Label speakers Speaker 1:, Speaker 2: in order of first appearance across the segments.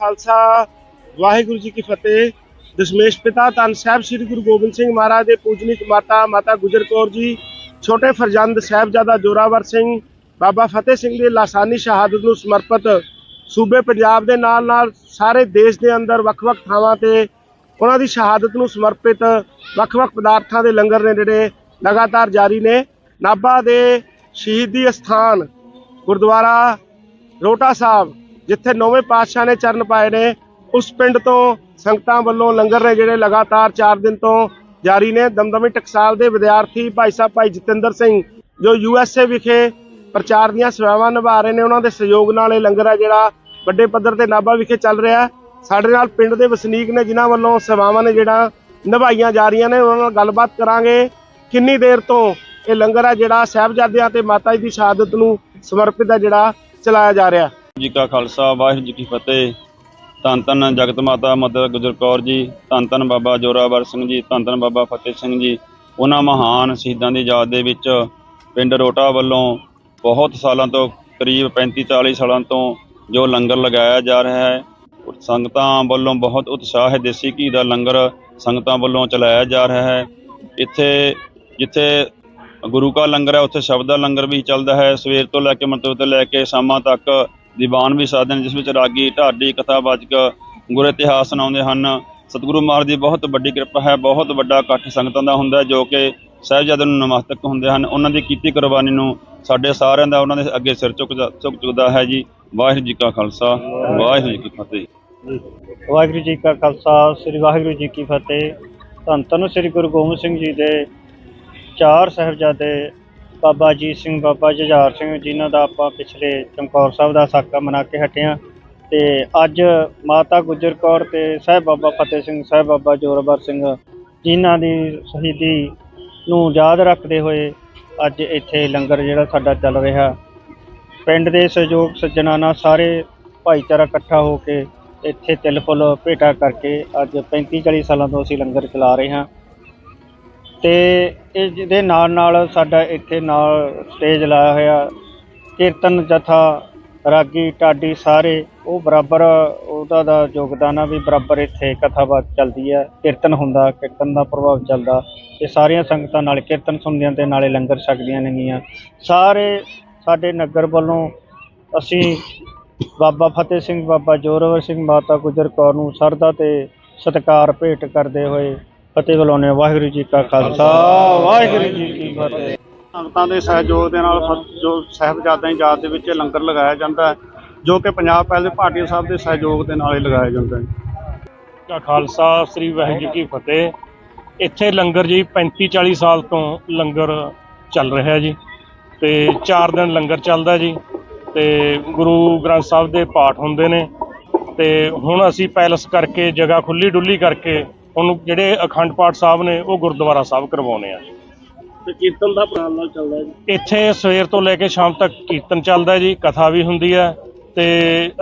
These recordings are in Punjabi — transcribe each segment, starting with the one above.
Speaker 1: ਖਾਲਸਾ, ਵਾਹਿਗੁਰੂ ਜੀ ਕੀ ਫਤਿਹ। ਦਸ਼ਮੇਸ਼ ਪਿਤਾ ਧੰਨ ਸਾਹਿਬ ਸ੍ਰੀ ਗੁਰੂ ਗੋਬਿੰਦ ਸਿੰਘ ਮਹਾਰਾਜ ਦੇ ਪੂਜਨੀਕ ਮਾਤਾ ਮਾਤਾ ਗੁਜਰ ਕੌਰ ਜੀ, ਛੋਟੇ ਫਰਜ਼ੰਦ ਸਾਹਿਬਜ਼ਾਦਾ ਜੋਰਾਵਰ ਸਿੰਘ, ਬਾਬਾ ਫਤਿਹ ਸਿੰਘ ਦੀ ਲਾਸਾਨੀ ਸ਼ਹਾਦਤ ਨੂੰ ਸਮਰਪਿਤ ਸੂਬੇ ਪੰਜਾਬ ਦੇ ਨਾਲ ਨਾਲ ਸਾਰੇ ਦੇਸ਼ ਦੇ ਅੰਦਰ ਵੱਖ-ਵੱਖ ਥਾਵਾਂ ਤੇ ਉਹਨਾਂ ਦੀ ਸ਼ਹਾਦਤ ਨੂੰ ਸਮਰਪਿਤ ਵੱਖ-ਵੱਖ ਪਦਾਰਥਾਂ ਦੇ ਲੰਗਰ ਨੇ ਜਿਹੜੇ ਲਗਾਤਾਰ ਜਾਰੀ ਨੇ। ਨਾਭਾ ਦੇ ਸ਼ਹੀਦੀ ਅਸਥਾਨ ਗੁਰਦੁਆਰਾ ਰੋਟਾ ਸਾਹਿਬ ਜਿੱਥੇ ਨੌਵੇਂ ਪਾਤਸ਼ਾਹ ਨੇ ਚਰਨ ਪਾਏ ਨੇ, ਉਸ ਪਿੰਡ ਤੋਂ ਸੰਗਤਾਂ ਵੱਲੋਂ ਲੰਗਰ ਨੇ ਜਿਹੜੇ ਲਗਾਤਾਰ 4 ਦਿਨ ਤੋਂ ਜਾਰੀ ਨੇ। ਦਮਦਮੀ ਟਕਸਾਲ ਦੇ ਵਿਦਿਆਰਥੀ ਭਾਈ ਸਾਹਿਬ, ਭਾਈ ਜਤਿੰਦਰ ਸਿੰਘ, ਜੋ ਯੂ ਐਸ ਏ ਵਿਖੇ ਪ੍ਰਚਾਰ ਦੀਆਂ ਸੇਵਾਵਾਂ ਨਿਭਾ ਰਹੇ ਨੇ, ਉਹਨਾਂ ਦੇ ਸਹਿਯੋਗ ਨਾਲ ਇਹ ਲੰਗਰ ਆ ਜਿਹੜਾ ਵੱਡੇ ਪੱਧਰ ਤੇ ਨਾਭਾ ਵਿਖੇ ਚੱਲ ਰਿਹਾ ਸਾਡੇ ਨਾਲ ਪਿੰਡ ਦੇ ਵਸਨੀਕ ਨੇ, ਜਿਨ੍ਹਾਂ ਵੱਲੋਂ ਸੇਵਾਵਾਂ ਨੇ ਜਿਹੜਾ ਨਿਭਾਈਆਂ ਜਾ ਰਹੀਆਂ ਨੇ, ਉਹਨਾਂ ਨਾਲ ਗੱਲਬਾਤ ਕਰਾਂਗੇ। ਕਿੰਨੀ ਦੇਰ ਤੋਂ ਇਹ ਲੰਗਰ ਆ ਜਿਹੜਾ ਸਾਹਿਬਜ਼ਾਦਿਆਂ ਤੇ ਮਾਤਾ ਜੀ ਦੀ ਸ਼ਹਾਦਤ ਨੂੰ ਸਮਰਪਿਤ ਆ ਜਿਹੜਾ ਚਲਾਇਆ ਜਾ ਰਿਹਾ
Speaker 2: ਜੀ ਕਾ ਖਾਲਸਾ, ਵਾਹਿਗੁਰੂ ਜੀ ਕੀ ਫਤਿਹ। ਧੰਨ ਧੰਨ ਜਗਤ ਮਾਤਾ, ਮਦਰ ਗੁਜਰ ਕੌਰ ਜੀ। ਧੰਨ ਧੰਨ ਬਾਬਾ ਜੋਰਾਵਰ ਸਿੰਘ ਜੀ, ਧੰਨ ਧੰਨ ਬਾਬਾ ਫਤਿਹ ਸਿੰਘ ਜੀ। ਉਹਨਾਂ ਮਹਾਨ ਸ਼ਹੀਦਾਂ ਦੀ ਯਾਦ ਦੇ ਵਿੱਚ ਪਿੰਡ ਰੋਟਾ ਵੱਲੋਂ ਬਹੁਤ ਸਾਲਾਂ ਤੋਂ, ਕਰੀਬ 35 40 ਸਾਲਾਂ ਤੋਂ ਜੋ ਲੰਗਰ ਲਗਾਇਆ ਜਾ ਰਿਹਾ ਹੈ ਸੰਗਤਾਂ ਵੱਲੋਂ ਬਹੁਤ ਉਤਸ਼ਾਹ ਹੈ, ਦੇਸੀ ਘੀ ਦਾ ਲੰਗਰ ਸੰਗਤਾਂ ਵੱਲੋਂ ਚਲਾਇਆ ਜਾ ਰਿਹਾ ਹੈ। ਇੱਥੇ, ਜਿੱਥੇ ਗੁਰੂ ਕਾ ਲੰਗਰ ਹੈ, ਉੱਥੇ ਸ਼ਬਦ ਦਾ ਲੰਗਰ ਵੀ ਚੱਲਦਾ ਹੈ। ਸਵੇਰ ਤੋਂ ਲੈ ਕੇ ਮਤਲਬ ਤੋਂ ਲੈ ਕੇ ਸ਼ਾਮਾਂ ਤੱਕ ਦੀਵਾਨ ਵੀ ਸਾਧਨ ਨੇ ਜਿਸ ਵਿੱਚ ਰਾਗੀ, ਢਾਡੀ, ਕਥਾਵਾਚਕ, ਗੁਰ ਇਤਿਹਾਸ ਸੁਣਾਉਂਦੇ ਹਨ। ਸਤਿਗੁਰੂ ਮਹਾਰਾਜ ਦੀ ਬਹੁਤ ਵੱਡੀ ਕਿਰਪਾ ਹੈ, ਬਹੁਤ ਵੱਡਾ ਇਕੱਠ ਸੰਗਤਾਂ ਦਾ ਹੁੰਦਾ ਜੋ ਕਿ ਸਾਹਿਬਜ਼ਾਦਿਆਂ ਨੂੰ ਨਮਸਤਕ ਹੁੰਦੇ ਹਨ। ਉਹਨਾਂ ਦੀ ਕੀਤੀ ਕੁਰਬਾਨੀ ਨੂੰ ਸਾਡੇ ਸਾਰਿਆਂ ਦਾ ਉਹਨਾਂ ਦੇ ਅੱਗੇ ਸਿਰ ਝੁਕ ਝੁਕ ਚੁੱਕਦਾ ਹੈ ਜੀ। ਵਾਹਿਗੁਰੂ ਜੀ ਕਾ ਖਾਲਸਾ, ਵਾਹਿਗੁਰੂ ਜੀ ਕੀ ਫਤਿਹ।
Speaker 3: ਵਾਹਿਗੁਰੂ ਜੀ ਕਾ ਖਾਲਸਾ, ਸ੍ਰੀ ਵਾਹਿਗੁਰੂ ਜੀ ਕੀ ਫਤਿਹ। ਧੰਨ ਧੰਨ ਸ੍ਰੀ ਗੁਰੂ ਗੋਬਿੰਦ ਸਿੰਘ ਜੀ ਦੇ ਚਾਰ ਸਾਹਿਬਜ਼ਾਦੇ ਬਾਬਾ ਅਜੀਤ ਸਿੰਘ, ਬਾਬਾ ਜੁਝਾਰ ਸਿੰਘ ਜਿਨ੍ਹਾਂ ਦਾ ਆਪਾਂ ਪਿਛਲੇ ਚਮਕੌਰ ਸਾਹਿਬ ਦਾ ਸਾਕਾ ਮਨਾ ਕੇ ਹਟੇ ਹਾਂ। ਤੇ ਅੱਜ ਮਾਤਾ ਗੁਜਰ ਕੌਰ ਤੇ ਸਾਹਿਬ ਬਾਬਾ ਫਤਿਹ ਸਿੰਘ, ਸਾਹਿਬ ਬਾਬਾ ਜੋਰਾਵਰ ਸਿੰਘ ਜਿਨ੍ਹਾਂ ਦੀ ਸ਼ਹੀਦੀ ਨੂੰ ਯਾਦ ਰੱਖਦੇ ਹੋਏ ਅੱਜ ਇੱਥੇ ਲੰਗਰ ਜਿਹੜਾ ਸਾਡਾ ਚੱਲ ਰਿਹਾ। ਪਿੰਡ ਦੇ ਸਹਿਯੋਗ ਸੱਜਣਾ ਨਾਲ ਸਾਰੇ ਭਾਈਚਾਰਾ ਇਕੱਠਾ ਹੋ ਕੇ ਇੱਥੇ ਤਿਲ ਫੁੱਲ ਭੇਟਾ ਕਰਕੇ ਅੱਜ 35 40 ਸਾਲਾਂ ਤੋਂ ਅਸੀਂ ਲੰਗਰ ਚਲਾ ਰਹੇ ਹਾਂ। ਤੇ ਇਹ ਜਿਹਦੇ ਨਾਲ ਨਾਲ ਸਾਡਾ ਇੱਥੇ ਨਾਲ ਸਟੇਜ ਲਾਇਆ ਹੋਇਆ, ਕੀਰਤਨ ਜਥਾ, ਰਾਗੀ, ਢਾਡੀ ਸਾਰੇ, ਉਹ ਬਰਾਬਰ, ਉਹਦਾ ਦਾ ਯੋਗਦਾਨ ਆ ਵੀ ਬਰਾਬਰ ਇੱਥੇ ਕਥਾਵਾਚ ਚੱਲਦੀ ਹੈ ਕੀਰਤਨ ਹੁੰਦਾ, ਕੀਰਤਨ ਦਾ ਪ੍ਰਭਾਵ ਚੱਲਦਾ, ਤੇ ਸਾਰੀਆਂ ਸੰਗਤਾਂ ਨਾਲ ਕੀਰਤਨ ਸੁਣਦੀਆਂ ਤੇ ਨਾਲੇ ਲੰਗਰ ਛਕਦੀਆਂ ਨੇਗੀਆਂ। ਸਾਰੇ ਸਾਡੇ ਨਗਰ ਵੱਲੋਂ ਅਸੀਂ ਬਾਬਾ ਫਤਿਹ ਸਿੰਘ, ਬਾਬਾ ਜੋਰਾਵਰ ਸਿੰਘ, ਮਾਤਾ ਗੁਜਰ ਕੌਰ ਨੂੰ ਸਰਦਾ ਤੇ ਸਤਿਕਾਰ ਭੇਟ ਕਰਦੇ ਹੋਏ ਫਤਿਹ ਬੁਲਾਉਂਦੇ ਹਾਂ। ਵਾਹਿਗੁਰੂ ਜੀ ਕਾ ਖਾਲਸਾ ਵਾਹਿਗੁਰੂ ਜੀ ਕੀ ਫਤਿਹ। ਸੰਗਤਾਂ ਦੇ ਸਹਿਯੋਗ ਦੇ ਨਾਲ ਜੋ ਸਾਹਿਬਜ਼ਾਦਿਆਂ ਦੀ ਯਾਦ ਦੇ ਵਿੱਚ ਇਹ ਲੰਗਰ ਲਗਾਇਆ ਜਾਂਦਾ ਹੈ ਜੋ ਕਿ ਪੰਜਾਬ ਪਹਿਲ ਦੇ ਭਾਟੀਆ ਸਾਹਿਬ ਦੇ ਸਹਿਯੋਗ ਦੇ ਨਾਲ ਹੀ ਲਗਾਇਆ ਜਾਂਦਾ ਹੈ।
Speaker 4: ਕਾ ਖਾਲਸਾ ਸ੍ਰੀ ਵਾਹਿਗੁਰੂ ਜੀ ਕੀ ਫਤਿਹ। ਇੱਥੇ ਲੰਗਰ ਜੀ 35 40 ਸਾਲ ਤੋਂ ਲੰਗਰ ਚੱਲ ਰਿਹਾ ਜੀ ਤੇ 4 ਦਿਨ ਲੰਗਰ ਚੱਲਦਾ ਜੀ ਤੇ ਗੁਰੂ ਗ੍ਰੰਥ ਸਾਹਿਬ ਦੇ ਪਾਠ ਹੁੰਦੇ ਨੇ ਤੇ ਹੁਣ ਅਸੀਂ ਪੈਲਸ ਕਰਕੇ ਜਗ੍ਹਾ ਖੁੱਲੀ ਡੁੱਲੀ ਕਰਕੇ ਹੁਣ ਜਿਹੜੇ ਅਖੰਡ ਪਾਠ ਸਾਹਿਬ ਨੇ ਉਹ ਗੁਰਦੁਆਰਾ ਸਾਹਿਬ ਕਰਵਾਉਣੇ ਆ।
Speaker 1: ਤੇ ਕੀਰਤਨ ਦਾ ਪ੍ਰਾਣ ਨਾਲ ਚੱਲਦਾ ਹੈ ਜੀ।
Speaker 4: ਇੱਥੇ ਸਵੇਰ ਤੋਂ ਲੈ ਕੇ ਸ਼ਾਮ ਤੱਕ ਕੀਰਤਨ ਚੱਲਦਾ ਜੀ ਕਥਾ ਵੀ ਹੁੰਦੀ ਹੈ ਤੇ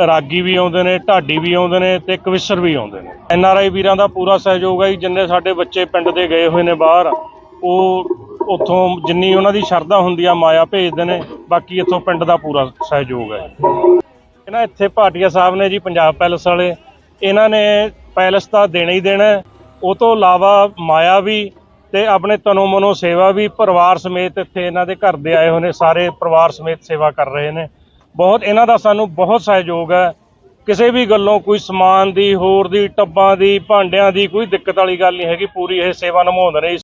Speaker 4: ਰਾਗੀ ਵੀ ਆਉਂਦੇ ਨੇ ਢਾਡੀ ਵੀ ਆਉਂਦੇ ਨੇ ਤੇ ਕਵਿਸ਼ਰ ਵੀ ਆਉਂਦੇ ਨੇ। ਐਨ ਆਰ ਆਈ ਵੀਰਾਂ ਦਾ ਪੂਰਾ ਸਹਿਯੋਗ ਹੈ ਜੀ ਜਿੰਨੇ ਸਾਡੇ ਬੱਚੇ ਪਿੰਡ ਦੇ ਗਏ ਹੋਏ ਨੇ ਬਾਹਰ ਉਹ ਉੱਥੋਂ ਜਿੰਨੀ ਉਹਨਾਂ ਦੀ ਸ਼ਰਧਾ ਹੁੰਦੀ ਆ ਮਾਇਆ ਭੇਜਦੇ ਨੇ ਬਾਕੀ ਇੱਥੋਂ ਪਿੰਡ ਦਾ ਪੂਰਾ ਸਹਿਯੋਗ ਹੈ ਇਹ ਨਾ ਇੱਥੇ ਭਾਟੀਆ ਸਾਹਿਬ ਨੇ ਜੀ ਪੰਜਾਬ ਪੈਲਸ ਵਾਲੇ ਇਹਨਾਂ ਨੇ ਪੈਲਸ ਤਾਂ ਦੇਣਾ ਹੀ ਦੇਣਾ। ਉਹ ਤੋਂ ਇਲਾਵਾ ਮਾਇਆ ਵੀ ਤੇ ਆਪਣੇ ਤਨੋ ਮਨੋ ਸੇਵਾ ਵੀ ਪਰਿਵਾਰ ਸਮੇਤ ਇੱਥੇ ਇਹਨਾਂ ਦੇ ਘਰ ਦੇ ਆਏ ਹੋਏ ਨੇ, ਸਾਰੇ ਪਰਿਵਾਰ ਸਮੇਤ ਸੇਵਾ ਕਰ ਰਹੇ ਨੇ। ਬਹੁਤ ਇਹਨਾਂ ਦਾ ਸਾਨੂੰ ਬਹੁਤ ਸਹਿਯੋਗ ਹੈ। ਕਿਸੇ ਵੀ ਗੱਲੋਂ ਕੋਈ ਸਮਾਨ ਦੀ, ਹੋਰ ਦੀ, ਟੱਬਾਂ ਦੀ, ਭਾਂਡਿਆਂ ਦੀ ਕੋਈ ਦਿੱਕਤ ਵਾਲੀ ਗੱਲ ਨਹੀਂ ਹੈਗੀ, ਪੂਰੀ ਇਹ ਸੇਵਾ ਨਿਭਾਉਂਦੇ ਨੇ। ਜੀ